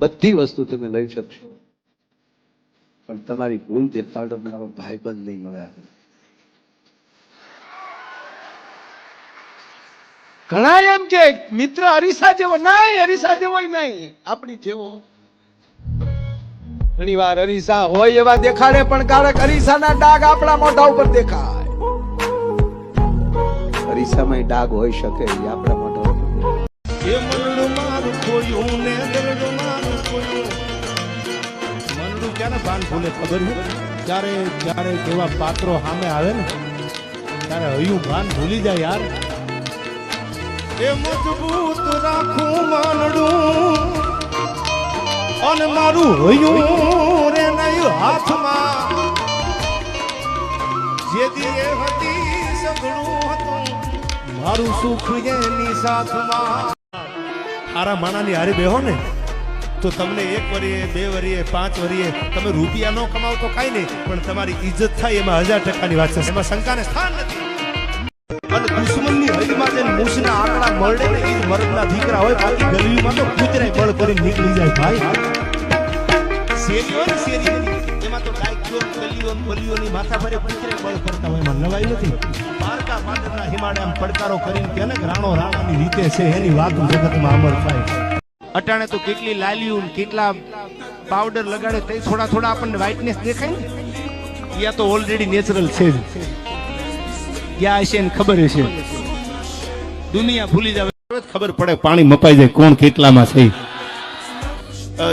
બધી વસ્તુ તમે લઈ શકશો. પણ તમારી ભૂલ દેખાડો મારો ભાઈબંધ નહીં મળે ઘણા એમ કે મિત્ર અરીસા જેવો ના અરીસા જેવો નહીં. આપણી જેવો. ઘણી વાર અરીસા હોય એવા દેખાડે પણ ક્યારેક અરીસાના ડાઘ આપણા મોઢા ઉપર દેખાય. અરીસામાં ડાઘ હોઈ શકે એ આપણા મોઢા ઉપર દેખાય. એ મારું ખોયું ને મારું ખોયું ક્યારે ભાન ભૂલે ખબર છે? જ્યારે જ્યારે કેવા પાત્રો સામે આવે ને ત્યારે હયું ભાન ભૂલી જાય યાર. એ મજબૂત રાખું માનડું અને મારું હયું રે નહીં હાથમાં. જેથી એ હતી સગડું હતું મારું સુખ એની સાથમાં. આરા માણાની હારી બેહો ને. તો તમને એક વરીએ, બે વરીએ, પાંચ વરીએ, તમે રૂપિયા ન કમાવ તો કાંઈ નહીં, પણ તમારી ઇજ્જત થાય એમાં હજાર ટકાની વાત છે. એમાં શંકાને સ્થાન નથી. અને મળે ને એ મર્દના દીકરા હોય બળ કરીને નીકળી જાય એમાં તો ડાયકીઓ, ગલીઓ ને માથા ભરે કૂતરાય બળ કરતા હોય, એમાં નવાઈ નથી. પારકા પાદરના હિમાડે આમ પડકારો કરીને કે રાણો રાણાની રીતે છે, એની વાત જગતમાં અમર થાય. અટાણે તો કેટલી લાલીઓ કેટલા પાવડર લગાડે તે થોડા થોડા આપણને વ્હાઇટનેસ દેખાય ને. યા તો ઓલરેડી નેચરલ છે જ. ક્યાં હશે ને ખબર હશે. દુનિયા ભૂલી જાવે. ખબર પડે પાણી મપાઈ જાય કોણ કેટલામાં છે.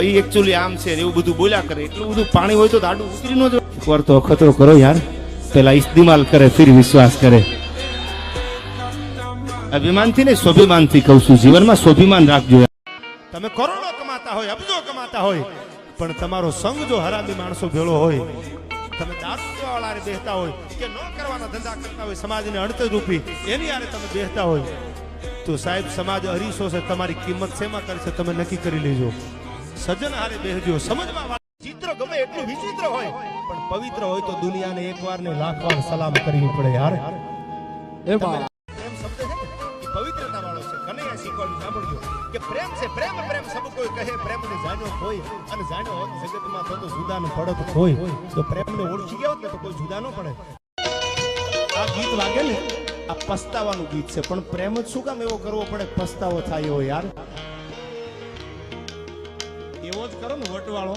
એ એકચ્યુઅલી આમ છે એવું બધું બોલ્યા કરે. એટલું બધું પાણી હોય તો દાડું ઉતરી નો જાય. એકવાર તો અખતરો કરો યાર. પેલા ઇસ્તેમાલ કરે ફિર વિશ્વાસ કરે. અભિમાનથી નહીં સ્વાભિમાનથી કહું છું. જીવનમાં સ્વાભિમાન રાખજો તમે કરોડો કમાતા હોય અબજો કમાતા હોય પણ તમારો સંગ જો હરામી માણસો ભેળો હોય તમે દારૂ વાળાને બેહતા હોય કે ન કરવાના ધંધા કરતા હોય સમાજને અડતર રૂપી એની આરે તમે બેહતા હોય તો સાહેબ સમાજ અરીસો છે તમારી કિંમત શેમાં કરશે તમે નક્કી કરી લેજો. સજ્જન હારે બેહજો. સમજમાં ચિત્ર ગમે એટલું વિચિત્ર હોય પણ પવિત્ર હોય તો દુનિયાને એકવાર ને લાખ વાર સલામ કરવી પડે યાર. એમાં છે. કનૈયા સાંભળજો કે પ્રેમ છે, પ્રેમ પ્રેમ. સબ કોઈ કહે પ્રેમ ને જાણ્યો કોઈ અને જાણ્યો હોત, જગતમાં તો તો જુદા ન પડત કોઈ તો પ્રેમ ને ઓળખી ગયો ને તો કોઈ જુદા ન પડે. આ ગીત વાગે ને, આ પસ્તાવાનું ગીત છે. પણ પ્રેમ જ શું કામ એવો કરવો પડે? પસ્તાવો થાય એવો યાર. એવો જ કરો ને વટવાળો.